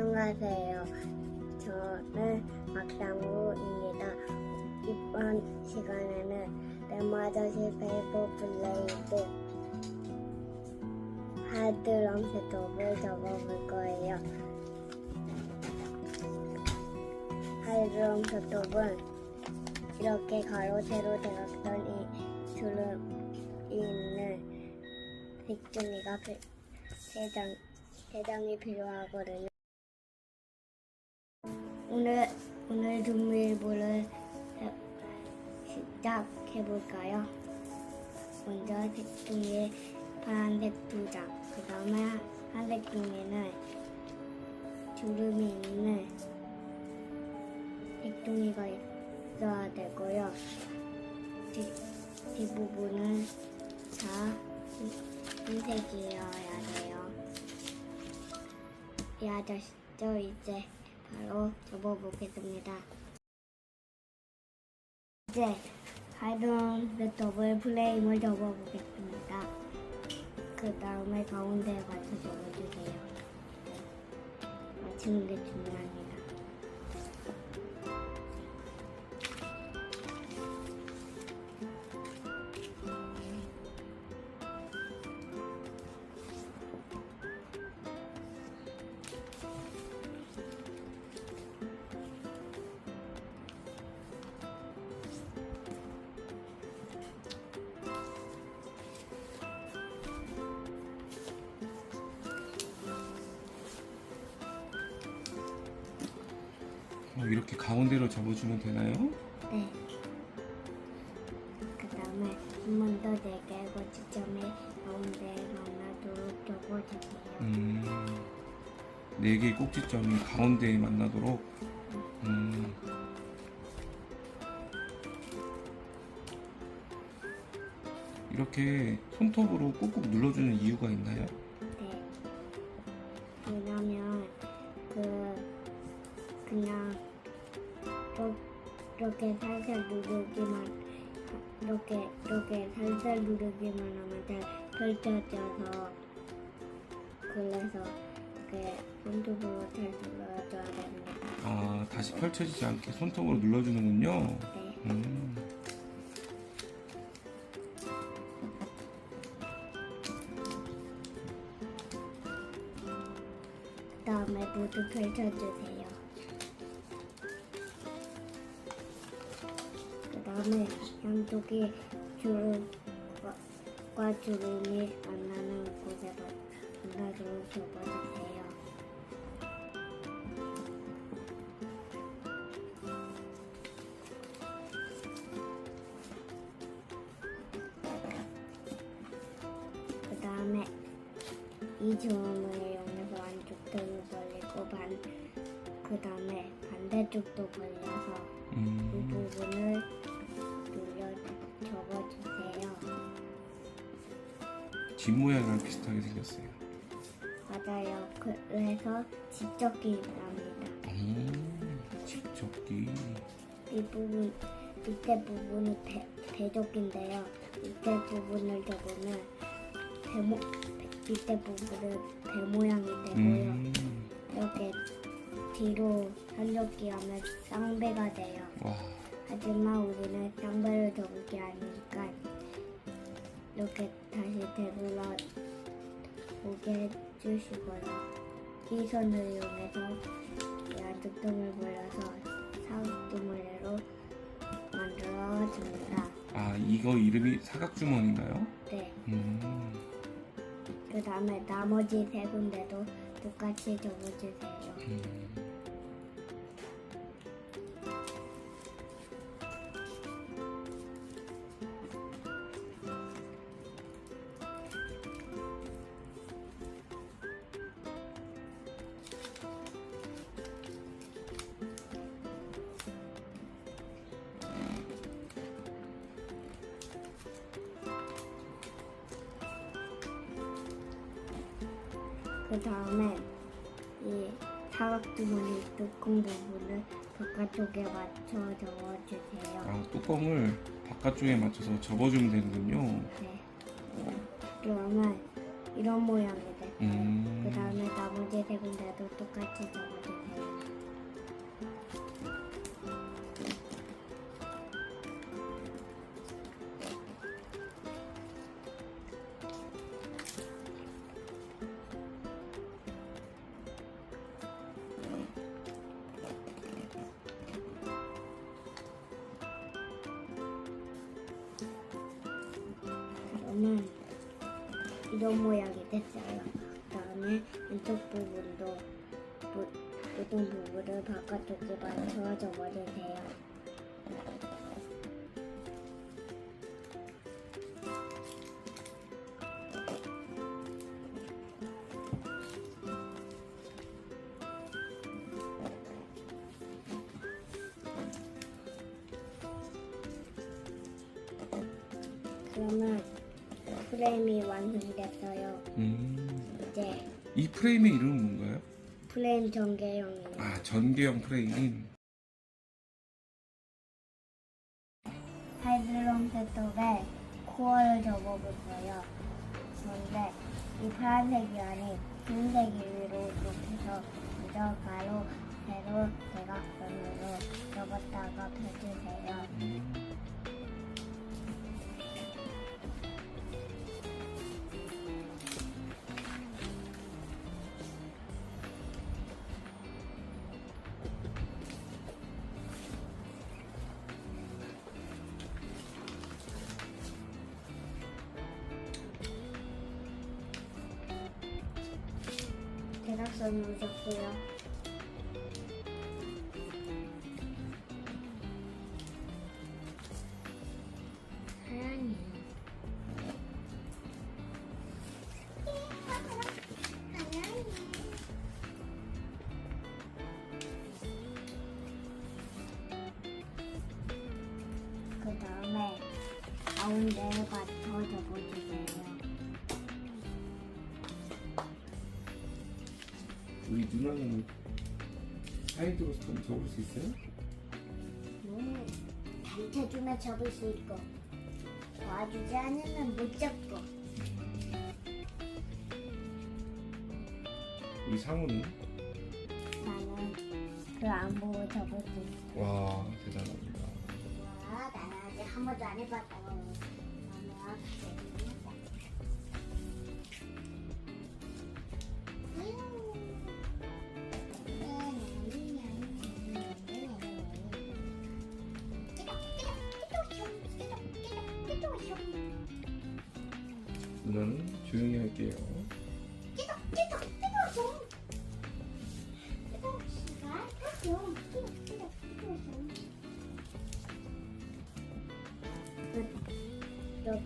안녕하세요. 저는 박상우입니다. 이번 시간에는 네모아저씨 페이퍼 블레이드 하드럼 셋업을 접어볼 거예요. 하드럼 셋업은 이렇게 가로, 세로, 대각선이 주름이 있는 빅종이가 세 장, 세 장이 필요하거든요. 오늘 오늘 해- 시작해 볼까요? 먼저 색종이에 파란색 두 장, 그 다음에 한색 종이는 주름이 있는 색종이가 있어야 되고요. 뒷, 뒷부분은 다 흰색이어야 돼요. 이 아저씨도 이제 바로 접어보겠습니다. 이제 하이드론 더블 플레임을 접어보겠습니다. 그 다음에 가운데에 가서 접어주세요. 맞추는 게 중요합니다. 어, 이렇게 가운데로 접어주면 되나요? 네. 그 다음에 한번더 네개 고 지점에 가운데 만나도록 접어주세요. 음, 네 개의 꼭지점이 가운데에 만나도록. 음, 이렇게 손톱으로 꾹꾹 눌러주는 이유가 있나요? 네. 왜냐면 그 그냥 또 이렇게 살살 누르기만 이렇게 이렇게 살살 누르기만 하면 잘 펼쳐져서 그래서 이렇게 손톱으로 잘 눌러줘야 됩니다. 아, 다시 펼쳐지지 않게 손톱으로 눌러주는군요. 네. 음, 그 다음에 모두 펼쳐주세요. 다음에 양쪽이 주름과 주름이 만나는 곳에 만나도록 접어주세요. 집 모양이랑 비슷하게 생겼어요. 맞아요. 그래서 직접기 납니다. 음, 집접기. 이 부분, 밑에 부분이 배, 배적인데요. 밑에 부분을 접으면 배모, 배- 밑에 부분은 배 모양이 되고요. 음, 이렇게 뒤로 살려기 하면 쌍배가 돼요. 와, 하지만 우리는 쌍배를 접을 게 아니니까 이렇게 다시 되돌아 보게 해주시고요. 이 선을 이용해서 이 안쪽 등을 벌려서 사각두물로 만들어줍니다. 아, 이거 이름이 사각주머니인가요? 네. 음, 그 다음에 나머지 세 군데도 똑같이 접어주세요. 음. 그 다음에 이 사각주머니 뚜껑 부분을 바깥쪽에 맞춰 접어주세요. 아, 뚜껑을 바깥쪽에 맞춰서 접어주면 되는군요. 네. 그러면 이런 모양이 돼. 음. 그 다음에 나머지 세 군데도 똑같이 적어주세요. 그러면 이런 모양이 됐어요. 그다음에 왼쪽 부분도 모- 모든 부분을 바깥쪽에 맞춰 접어주세요. 그러면 프레임이 완성됐어요. 음. 이제 이 프레임의 이름은 뭔가요? 프레임 전개형이에요. 아, 전개형 프레임. 하이드론 셋업에 코어를 접어볼거예요 그런데 이 파란색이 아닌 흰색이 위로 높여서 먼저 가로, 세로, 대각선으로 접었다가 펴주세요. 음. 접고요. 하얀이에요. 사이드로 좀 접을 수 있어요? 음, 밑에 주면 접을 수 있고 도와주지 않으면 못 잡고 우리 상우는? 나는 그 안 보고 접을 수 있어 와, 대단합니다. 와 나는 아직 한 번도 안 해봤다고 나는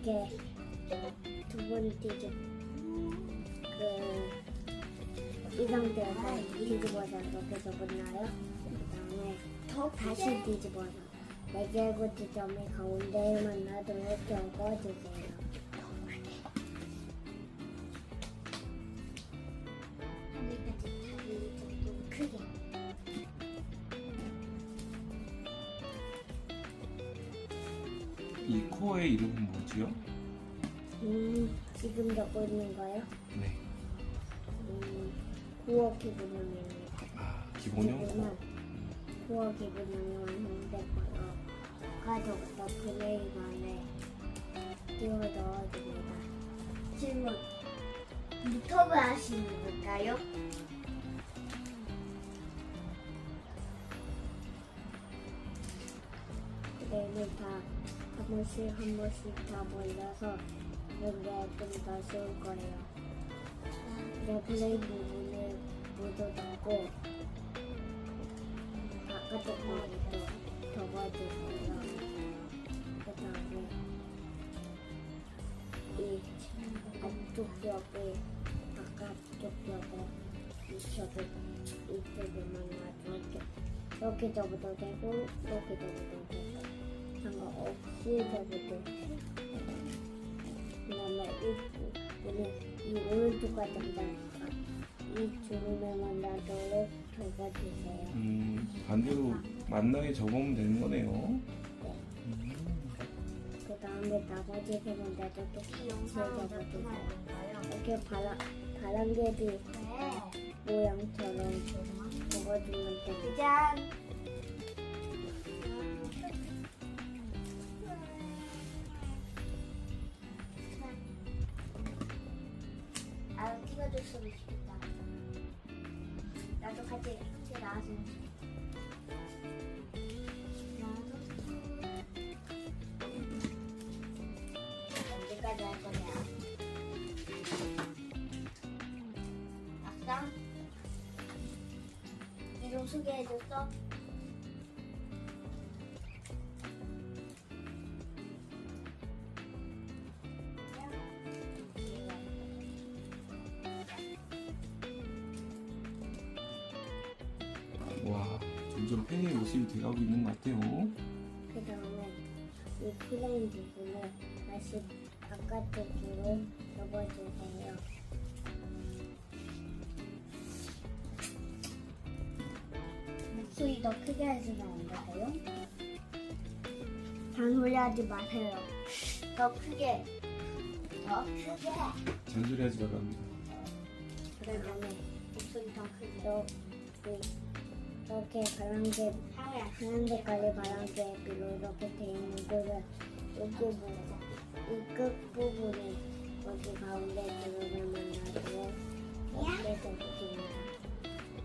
이렇게 두 번 뒤집 그 이 상태에서 뒤집어서 이렇게 접었나요? 그다음에 더 다시 뒤집어서 네 개고 지점이 가운데에 만나도록 접어주세요. 이 코어의 이름은 뭐지요? 음, 지금 적고 있는 거요? 네. 음, 구워 기분형입니다. 아, 기본형 코어. 지금은 기분형이 완성됐고요. 가져부터 프레임 안에 끼워 넣어줍니다. 질문. 유튜브 하시는 걸까요? 프레임을 다 한 번씩 한 번씩 다 몰려서 게좀 더 쉬울 거예요. 이제 플레이 부분을 모두 넣고 바깥쪽 부분도 접어주세요. 그 다음에 이 안쪽 벽에 바깥쪽 벽에 이쪽에 이쪽에만 이렇게 이렇게 접어도 되고 이렇게 접어도 되고 상관 없이 접어도 돼요. 그 다음에 이 부분은 이 오른쪽과 정답과 이 주름에만 놔도록 접어주세요. 음, 반대로 만나게 접으면 되는 거네요. 음. 그 다음에 나머지 세 번째도 이 똑같이 영상은 몇 접어주세요. 분할 건가요? 이렇게 바람 바람개비 네. 모양처럼 접어주면 짠. 아, 찍어줬으면 좋겠다. 나도 같이 같이 나왔으면 좋겠다. 아싸. 이름 소개해줬어? 점점 팬의 모습이 돼가고 있는 것 같아요. 그 다음에 이 플레인 부분을 다시 바깥쪽으로 접어주세요. 목소리 더 크게 해주면 안 될까요? 잔소리 하지 마세요. 더 크게. 더 크게. 잔소리하지 말랍니다. 그 다음에 목소리 더 크게. 또 이- 이렇게 바람개 하우야. 하얀 색깔의 바람개 비로 이렇게 돼 있는 거를 여기 뭐, 이끝 부분에 여기 가운데 들어가면 나중에 이렇게.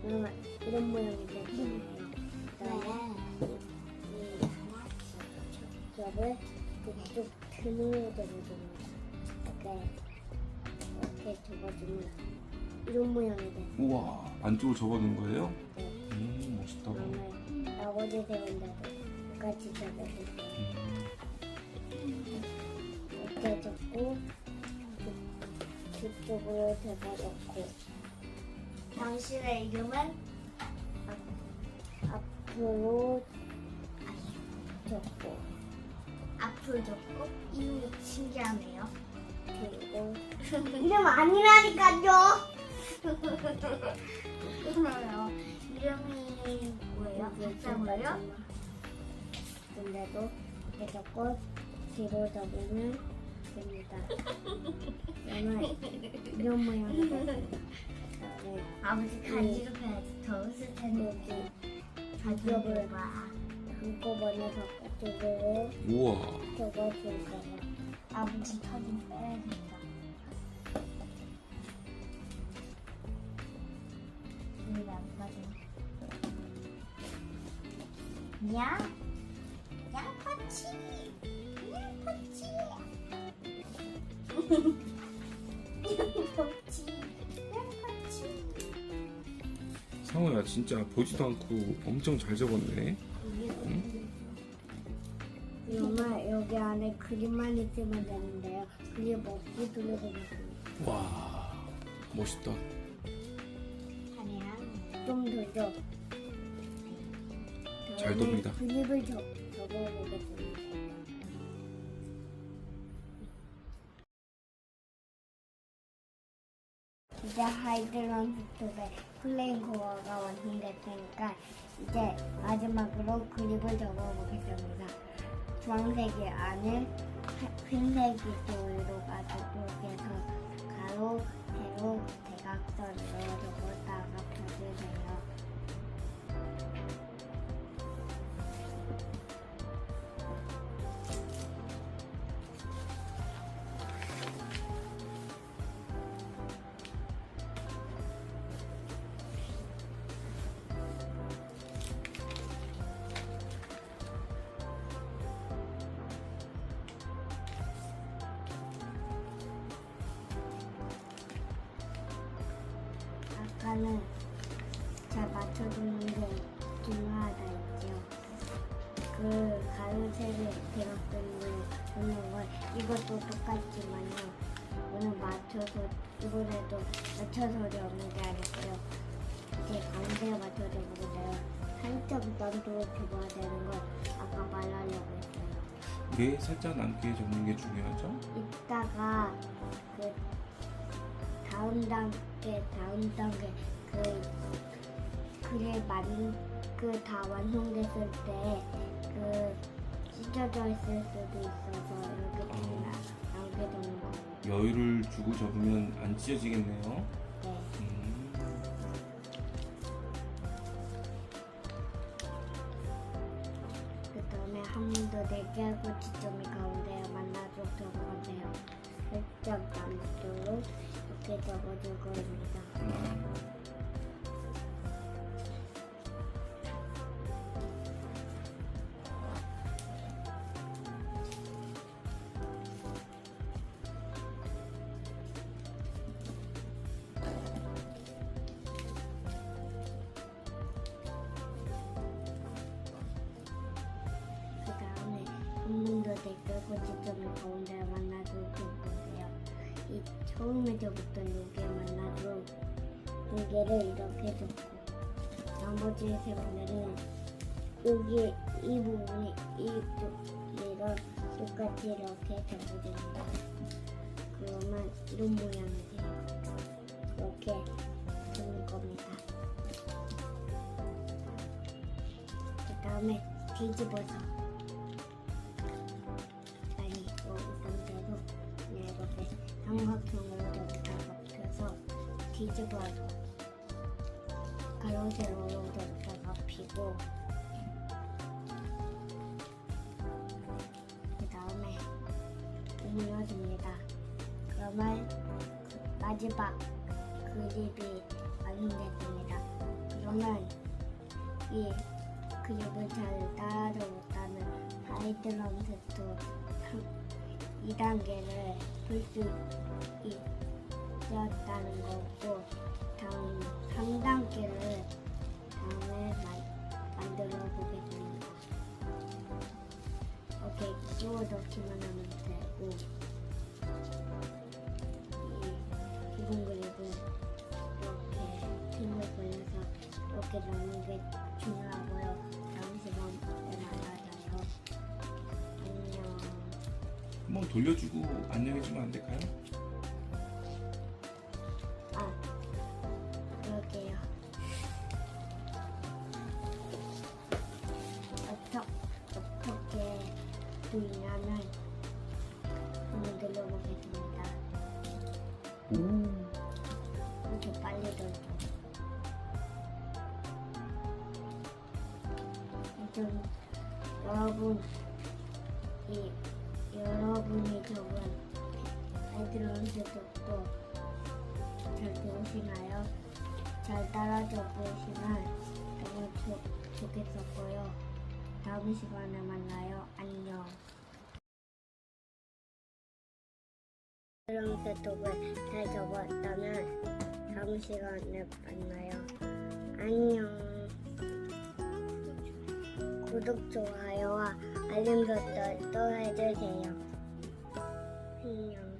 그러면 이런 모양이 되잖아요. 그다음에 이 접을 이쪽 틈으로 접어줍니다. 이렇게 이렇게 접어주면 이런 모양이 돼요. 우와, 안쪽으로 접어놓은 거예요? 네. 음, 멋있다. 그러면 나머지 세 군데도 똑같이 접어줄게요. 음, 이렇게 접고 그- 그쪽으로 접어놓고 당신의 이름은 앞으로 접고 앞으로 접고 이름이 신기하네요. 그리고 이름 아니라니까요. 그러요. 이름이 뭐예요? 박사고요? 근데도 이렇게 뒤로 접으면 됩니다. 이런 모양이 됩니다. 그다음에 아버지 간지럽혀야지 더 웃을 텐데. 여기 가지업을 봐. 한꺼번에 바깥쪽으로 우와, 접어줄 거예요. 아버지 턱좀 빼야 된 야, 양파치, 양파치, 양파치, 양파치. 상호야 진짜 보지도 않고 엄청 잘 접었네. 정말 여기 안에 그림만 있으면 되는데요. 그림 없이 돌려보겠습니다. 와, 멋있다. 하네요. 좀 더죠. 잘 돕니다. 그림을 접, 접어보겠습니다. 이제 하이드런 스톱의 플레인 코어가 완성됐으니까 이제 마지막으로 그립을 접어보겠습니다. 주황색이 하- 흰색이 돌로 가지고 해서 아까는 잘 맞춰주는 게 중요하다 했죠. 그 가로세를 대각선으로 보는 건 이것도 똑같지만요. 오늘 맞춰서 이번에도 맞춰서리 없는 게 아니고요. 이제 가운데에 맞춰져 보는데요. 살짝 남도로 접어야 되는 걸 아까 말하려고 했어요. 왜 살짝 남게 접는 게 중요하죠? 이따가 그 다음 단계 다음 단계 그 그래 만그 다 완성됐을 때그 찢어져 있을 수도 있어서 이렇게 좀 나오게 되는 거예요. 여유를 주고 접으면 안 찢어지겠네요. 번더 내개하고 지점이 가운데에 만나도록 적어주세요. 이 처음에 적었던 여기에 만나도록 두 개를 이렇게 적고 나머지 세 군데는 여기 이 부분이 이쪽이랑 똑같이 이렇게 적어줍니다. 그러면 이런 모양이 돼요. 이렇게 되는 겁니다. 그 다음에 뒤집어서 그립을 잘 따라줬다는 하이드럼스도 2단계를 풀 수 있었다는 거고 다음 3단계를 다음에 만, 만들어 보겠습니다. 이렇게 끼워 넣기만 하면 되고 이 기본 그립은 이렇게 팀을 걸려서 이렇게 넣는 게 중요하고요. 시간에 만나자요. 안녕. 한번 돌려주고 안녕해주면 안 될까요? 아이들한테도 잘 배우시나요? 잘 따라줘 보시면 너무 좋, 좋겠었고요. 다음 시간에 만나요. 안녕. 그럼 세톡을 잘 적었다면 다음 시간에 만나요. 안녕. 구독, 좋아요와 알림 설정도 해주세요. 안녕.